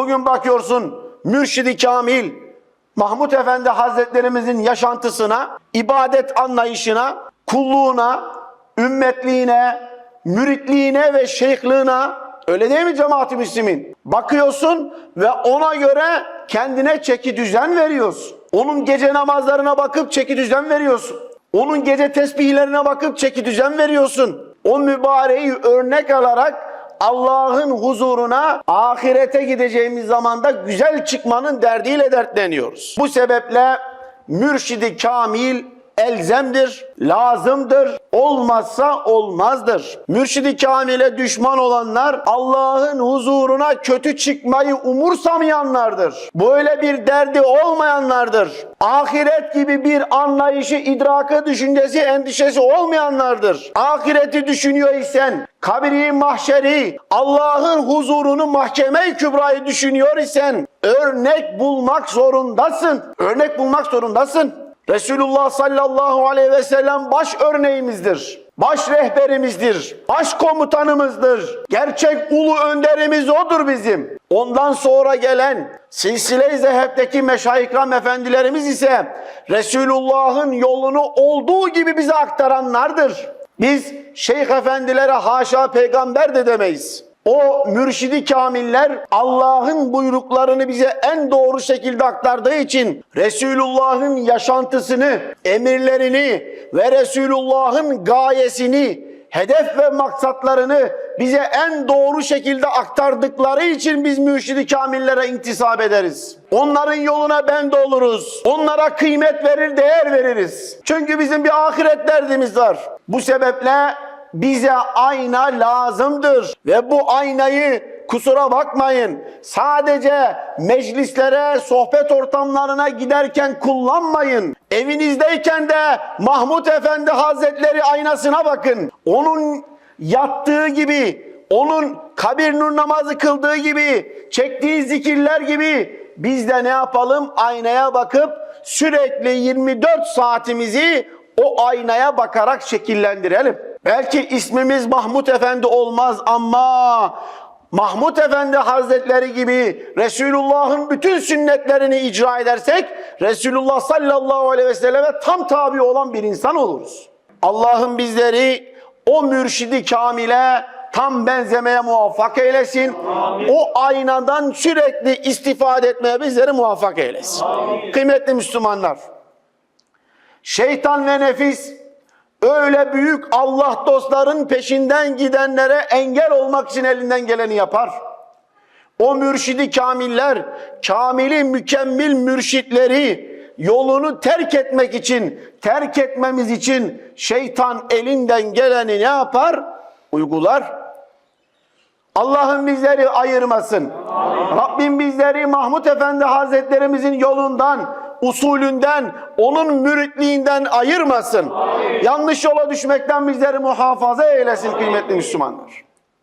Bugün bakıyorsun Mürşidi Kamil, Mahmut Efendi Hazretlerimizin yaşantısına, ibadet anlayışına, kulluğuna, ümmetliğine, müritliğine ve şeyhliğine öyle değil mi cemaat-i müslimin? Bakıyorsun ve ona göre kendine çeki düzen veriyorsun. Onun gece namazlarına bakıp çeki düzen veriyorsun. Onun gece tesbihlerine bakıp çeki düzen veriyorsun. O mübareği örnek alarak Allah'ın huzuruna ahirete gideceğimiz zamanda güzel çıkmanın derdiyle dertleniyoruz. Bu sebeple mürşidi kamil elzemdir, lazımdır, olmazsa olmazdır. Mürşidi kamile düşman olanlar Allah'ın huzuruna kötü çıkmayı umursamayanlardır. Böyle bir derdi olmayanlardır. Ahiret gibi bir anlayışı, idrakı, düşüncesi, endişesi olmayanlardır. Ahireti düşünüyor isen, kabri, mahşeri, Allah'ın huzurunu, mahkeme-i kübrayı düşünüyor isen örnek bulmak zorundasın. Örnek bulmak zorundasın. Resulullah sallallahu aleyhi ve sellem baş örneğimizdir. Baş rehberimizdir. Baş komutanımızdır. Gerçek ulu önderimiz odur bizim. Ondan sonra gelen silsile-i zehepteki meşayikram efendilerimiz ise Resulullah'ın yolunu olduğu gibi bize aktaranlardır. Biz şeyh efendilere haşa peygamber de demeyiz. O mürşidi kamiller Allah'ın buyruklarını bize en doğru şekilde aktardığı için Resulullah'ın yaşantısını, emirlerini ve Resulullah'ın gayesini, hedef ve maksatlarını bize en doğru şekilde aktardıkları için biz mürşidi kamillere intisap ederiz. Onların yoluna bende oluruz. Onlara kıymet verir, değer veririz. Çünkü bizim bir ahiret derdimiz var. Bu sebeple bize ayna lazımdır ve bu aynayı kusura bakmayın sadece meclislere, sohbet ortamlarına giderken kullanmayın. Evinizdeyken de Mahmut Efendi Hazretleri aynasına bakın. Onun yattığı gibi, onun kabir nur namazı kıldığı gibi, çektiği zikirler gibi biz de ne yapalım? Aynaya bakıp sürekli 24 saatimizi o aynaya bakarak şekillendirelim. Belki ismimiz Mahmut Efendi olmaz ama Mahmut Efendi Hazretleri gibi Resulullah'ın bütün sünnetlerini icra edersek Resulullah sallallahu aleyhi ve selleme tam tabi olan bir insan oluruz. Allah'ın bizleri o mürşidi kamile tam benzemeye muvaffak eylesin. O aynadan sürekli istifade etmeye bizleri muvaffak eylesin. Kıymetli Müslümanlar, şeytan ve nefis öyle büyük Allah dostların peşinden gidenlere engel olmak için elinden geleni yapar. O mürşidi kamiller, kamili mükemmel mürşitleri yolunu terk etmek için, terk etmemiz için şeytan elinden geleni ne yapar? Uygular. Allah'ın bizleri ayırmasın. Rabbim bizleri Mahmut Efendi Hazretlerimizin yolundan, usulünden, onun müritliğinden ayırmasın. Yanlış yola düşmekten bizleri muhafaza eylesin kıymetli Müslümanlar.